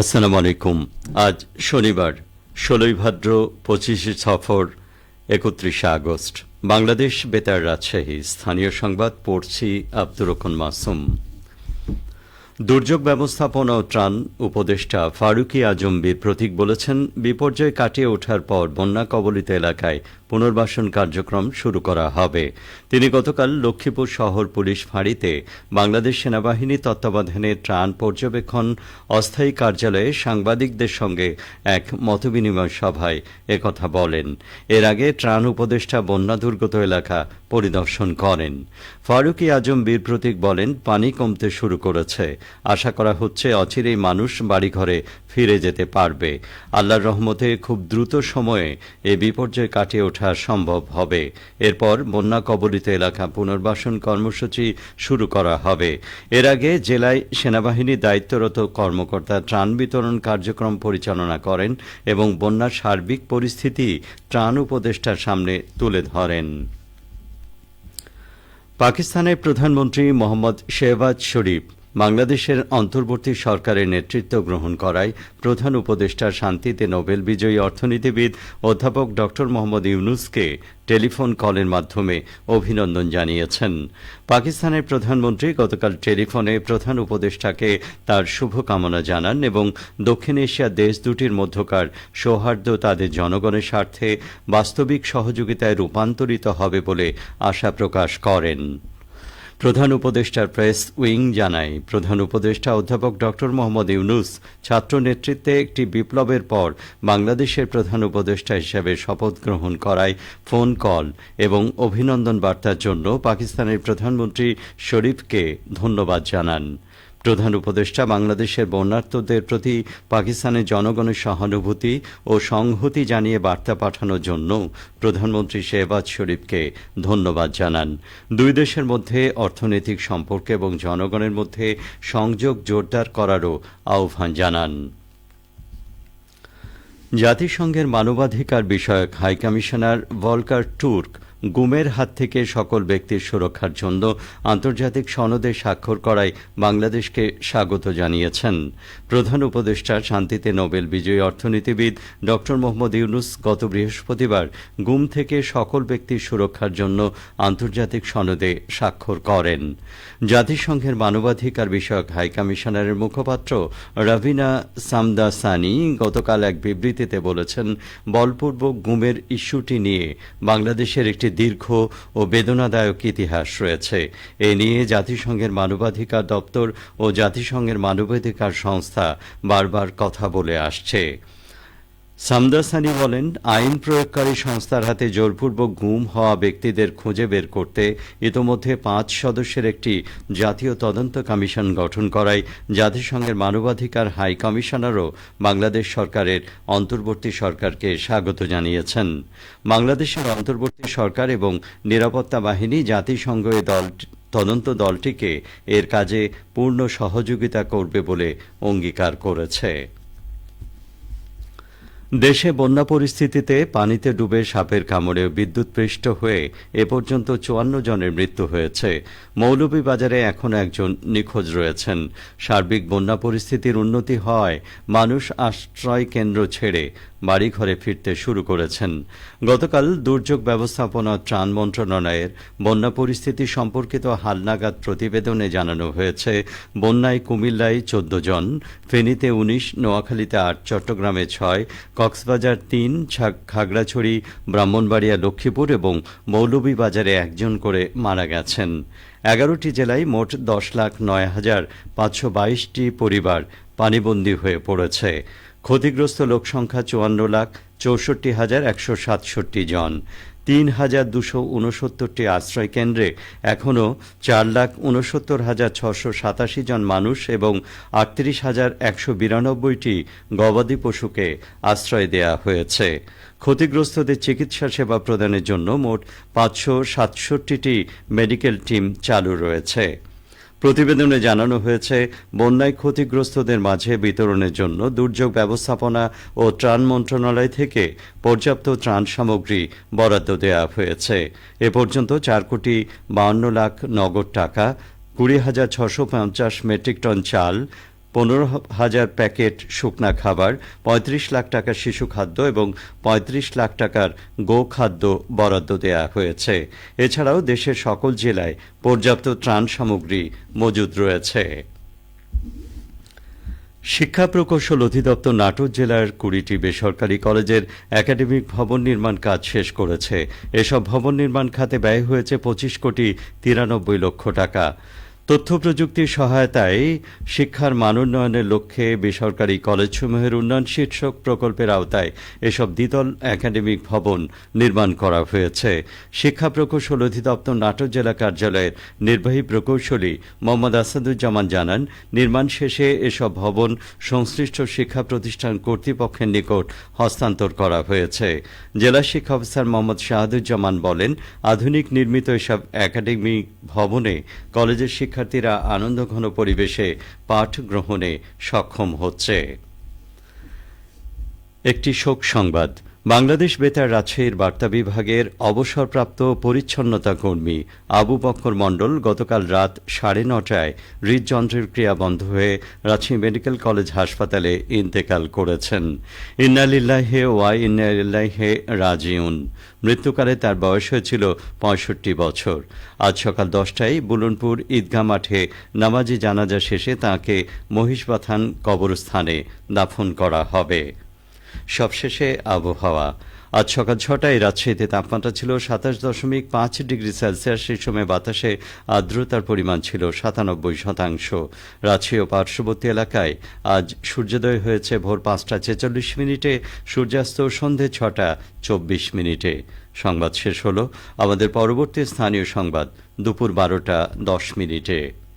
আসসালামু আলাইকুম। আজ শনিবার, ষোলোই ভাদ্র, পঁচিশে সফর একত্রিশে আগস্ট। বাংলাদেশ বেতার রাজশাহী। স্থানীয় সংবাদ পড়ছি আব্দুর রকম মাসুম। দুর্যোগ ব্যবস্থাপনা ও ত্রাণ উপদেষ্টা ফারুকি আজম বীর প্রতীক বলেছেন, বিপর্যয় কাটিয়ে ওঠার পর বন্যা কবলিত এলাকায় পুনর্বাসন কার্যক্রম শুরু করা হবে। তিনি গতকাল লক্ষ্মীপুর শহর পুলিশ ফাঁড়িতে বাংলাদেশ সেনাবাহিনী তত্ত্বাবধানে ত্রাণ পর্যবেক্ষণ, অস্থায়ী কার্যালয়ে সাংবাদিকদের সঙ্গে এক মতবিনিময় সভায় একথা বলেন। এর আগে ত্রাণ উপদেষ্টা বন্যা দুর্গত এলাকা পরিদর্শন করেন। ফারুকি আজম বীর প্রতীক বলেন, পানি কমতে শুরু করেছে। আশা করা হচ্ছে অচিরেই মানুষ বাড়িঘরে ফিরে যেতে পারবে। আল্লাহর রহমতে খুব দ্রুত সময়ে এ বিপর্যয় কাটিয়ে ওঠা সম্ভব হবে। এরপর বন্যা কবলিত এলাকা পুনর্বাসন কর্মসূচি শুরু করা হবে। এর আগে জেলায় সেনাবাহিনীর দায়িত্বরত কর্মকর্তা ত্রাণ বিতরণ কার্যক্রম পরিচালনা করেন এবং বন্যার সার্বিক পরিস্থিতি ত্রাণ উপদেষ্টার সামনে তুলে ধরেন। পাকিস্তানের প্রধানমন্ত্রী মোহাম্মদ শেহবাজ শরীফ বাংলাদেশের অন্তর্বর্তী সরকারের নেতৃত্ব গ্রহণ করায় প্রধান উপদেষ্টা শান্তিতে নোবেল বিজয়ী অর্থনীতিবিদ অধ্যাপক ড মোহাম্মদ ইউনুসকে টেলিফোন কলের মাধ্যমে অভিনন্দন জানিয়েছেন। পাকিস্তানের প্রধানমন্ত্রী গতকাল টেলিফোনে প্রধান উপদেষ্টাকে তার শুভকামনা জানান এবং দক্ষিণ এশিয়ার দেশ দুটির মধ্যকার সৌহার্দ্য তাদের জনগণের স্বার্থে বাস্তবিক সহযোগিতায় রূপান্তরিত হবে বলে আশা প্রকাশ করেন। প্রধান উপদেষ্টার প্রেস উইং জানায়, প্রধান উপদেষ্টা অধ্যাপক ডক্টর মোহাম্মদ ইউনুস ছাত্র নেতৃত্বে একটি বিপ্লবের পর বাংলাদেশের প্রধান উপদেষ্টা হিসেবে শপথ গ্রহণ করায় ফোন কল এবং অভিনন্দন বার্তার জন্য পাকিস্তানের প্রধানমন্ত্রী শরীফকে ধন্যবাদ জানান। প্রধান উপদেষ্টা বাংলাদেশের বন্যার্থদের প্রতি পাকিস্তানের জনগণের সহানুভূতি ও সংহতি জানিয়ে বার্তা পাঠানোর জন্য প্রধানমন্ত্রী শেহবাজ শরীফকে ধন্যবাদ জানান। দুই দেশের মধ্যে অর্থনৈতিক সম্পর্ক এবং জনগণের মধ্যে সংযোগ জোরদার করারও আহ্বান জানান। জাতিসংঘের মানবাধিকার বিষয়ক হাইকমিশনার ভলকার টুর্ক গুমের হাত থেকে সকল ব্যক্তির সুরক্ষার জন্য আন্তর্জাতিক সনদে স্বাক্ষর করায় বাংলাদেশকে স্বাগত জানিয়েছেন। প্রধান উপদেষ্টা শান্তিতে নোবেল বিজয়ী অর্থনীতিবিদ ড মোহাম্মদ ইউনুস গত বৃহস্পতিবার গুম থেকে সকল ব্যক্তির সুরক্ষার জন্য আন্তর্জাতিক সনদে স্বাক্ষর করেন। জাতিসংঘের মানবাধিকার বিষয়ক হাইকমিশনারের মুখপাত্র রাভিনা সামদাসানি গতকাল এক বিবৃতিতে বলেছেন বলপূর্বক গুমের ইস্যুটি নিয়ে বাংলাদেশের একটি দীর্ঘ ও বেদনাদায়ক ইতিহাস রয়েছে। এ নিয়ে জাতিসংঘের মানবাধিকার দপ্তর ও জাতিসংঘের মানবাধিকার সংস্থা বারবার কথা বলে আসছে। সামদাসানি বলেন, আইন প্রয়োগকারী সংস্থার হাতে জোরপূর্বক গুম হওয়া ব্যক্তিদের খুঁজে বের করতে ইতোমধ্যে পাঁচ সদস্যের একটি জাতীয় তদন্ত কমিশন গঠন করায় জাতিসংঘের মানবাধিকার হাই কমিশনারও বাংলাদেশ সরকারের অন্তর্বর্তী সরকারকে স্বাগত জানিয়েছেন। বাংলাদেশের অন্তর্বর্তী সরকার এবং নিরাপত্তা বাহিনী জাতিসংঘ এ দল, তদন্ত দলটিকে এর কাজে পূর্ণ সহযোগিতা করবে বলে অঙ্গীকার করেছে। দেশে বন্যা পরিস্থিতিতে পানিতে ডুবে সাপের কামড়ে বিদ্যুৎপৃষ্ট হয়ে এ পর্যন্ত চুয়ান্ন জনের মৃত্যু হয়েছে। মৌলভীবাজারে এখন একজন নিখোঁজ রয়েছেন। সার্বিক বন্যা পরিস্থিতির উন্নতি হওয়ায় মানুষ আশ্রয় কেন্দ্র ছেড়ে বাড়িঘরে ফিরতে শুরু করেছেন। গতকাল দুর্যোগ ব্যবস্থাপনা ত্রাণ মন্ত্রণালয়ের বন্যা পরিস্থিতি সম্পর্কিত হালনাগাদ প্রতিবেদনে জানানো হয়েছে, বন্যায় কুমিল্লায় চোদ্দ জন, ফেনীতে উনিশ, নোয়াখালীতে আট, চট্টগ্রামে ছয় কক্সবাজার তিন খাগড়াছড়ি, ব্রাহ্মণবাড়িয়া, লক্ষ্মীপুর এবং মৌলভীবাজারে একজন করে মারা গেছেন। এগারোটি জেলায় মোট দশ লাখ নয় হাজার পাঁচশো বাইশটি পরিবার পানিবন্দী হয়ে পড়েছে। ক্ষতিগ্রস্ত লোকসংখ্যা চুয়ান্ন লাখ চৌষট্টি হাজার একশো সাতষট্টি জন। তিন হাজার দুশো উনসত্তরটি আশ্রয়কেন্দ্রে এখনও চার লাখ উনসত্তর হাজার ছশো সাতাশি জন মানুষ এবং আটত্রিশ হাজার একশো বিরানব্বইটি গবাদি পশুকে আশ্রয় দেয়া হয়েছে। ক্ষতিগ্রস্তদের চিকিৎসা সেবা প্রদানের জন্য মোট পাঁচশো সাতষট্টিটি মেডিকেল টিম চালু রয়েছে। প্রতিবেদনে জানানো হয়েছে, বন্যায় ক্ষতিগ্রস্তদের মাঝে বিতরণের জন্য দুর্যোগ ব্যবস্থাপনা ও ত্রাণ মন্ত্রণালয় থেকে পর্যাপ্ত ত্রাণ সামগ্রী বরাদ্দ দেওয়া হয়েছে। এ পর্যন্ত চার কোটি বাউন্ন লাখ নগদ টাকা, কুড়ি হাজার ছশো পঞ্চাশ মেট্রিক টন চাল পনেরো হাজার প্যাকেট শুকনা খাবার, পঁয়ত্রিশ লাখ টাকার শিশু খাদ্য এবং পঁয়ত্রিশ লাখ টাকার গো খাদ্য বরাদ্দ দেওয়া হয়েছে। এছাড়াও দেশের সকল জেলায় পর্যাপ্ত ত্রাণ সামগ্রী মজুদ রয়েছে। শিক্ষা প্রকৌশল অধিদপ্তর নাটোর জেলার কুড়িটি বেসরকারি কলেজের একাডেমিক ভবন নির্মাণ কাজ শেষ করেছে। এসব ভবন নির্মাণ খাতে ব্যয় হয়েছে পঁচিশ কোটি তিরানব্বই লক্ষ টাকা। তথ্য প্রযুক্তির সহায়তায় শিক্ষার মানোন্নয়নের লক্ষ্যে বেসরকারি কলেজসমূহের উন্নয়ন শীর্ষক প্রকল্পের আওতায় এসব দ্বিতল একাডেমিক ভবন নির্মাণ করা হয়েছে। শিক্ষা প্রকৌশল অধিদপ্তর নাটোর জেলা কার্যালয়ের নির্বাহী প্রকৌশলী মোহাম্মদ আসাদুজ্জামান জানান, নির্মাণ শেষে এসব ভবন সংশ্লিষ্ট শিক্ষা প্রতিষ্ঠান কর্তৃপক্ষের নিকট হস্তান্তর করা হয়েছে। জেলা শিক্ষা অফিসার মোহাম্মদ শাহাদুজ্জামান বলেন, আধুনিক নির্মিত এসব একাডেমিক ভবনে কলেজের শিক্ষার্থীরা আনন্দঘন পরিবেশে পাঠ গ্রহণে সক্ষম হচ্ছে। একটি শোক সংবাদ। বাংলাদেশ বেতার রাজশাহীর বার্তা বিভাগের অবসরপ্রাপ্ত পরিচ্ছন্নতা কর্মী আবু বক্কর মণ্ডল গতকাল রাত সাড়ে নটায় হৃদযন্ত্রের ক্রিয়া বন্ধ হয়ে রাজশাহী মেডিকেল কলেজ হাসপাতালে ইন্তেকাল করেছেন। ইন্নালিল্লাহে ওয়াই ইন্নালিল্লাহে রাজিউন। মৃত্যুকালে তার বয়স হয়েছিল পঁয়ষট্টি বছর। আজ সকাল দশটায় বুলনপুর ঈদগাহ মাঠে নামাজি জানাজা শেষে তাঁকে মহিষবাথান কবরস্থানে দাফন করা হবে। সবশেষে আবহাওয়া। আজ সকাল ছটায় রাজশাহীতে তাপমাত্রা ছিল সাতাশ দশমিক পাঁচ ডিগ্রি সেলসিয়াস। সেই সময় বাতাসে আর্দ্রতার পরিমাণ ছিল সাতানব্বই শতাংশ। রাজশাহী ও পার্শ্ববর্তী এলাকায় আজ সূর্যোদয় হয়েছে ভোর পাঁচটা ছেচল্লিশ মিনিটে, সূর্যাস্ত সন্ধে ছটা চব্বিশ মিনিটে। সংবাদ শেষ হলো। আমাদের পরবর্তী স্থানীয় সংবাদ, দুপুর বারোটা দশ মিনিটে।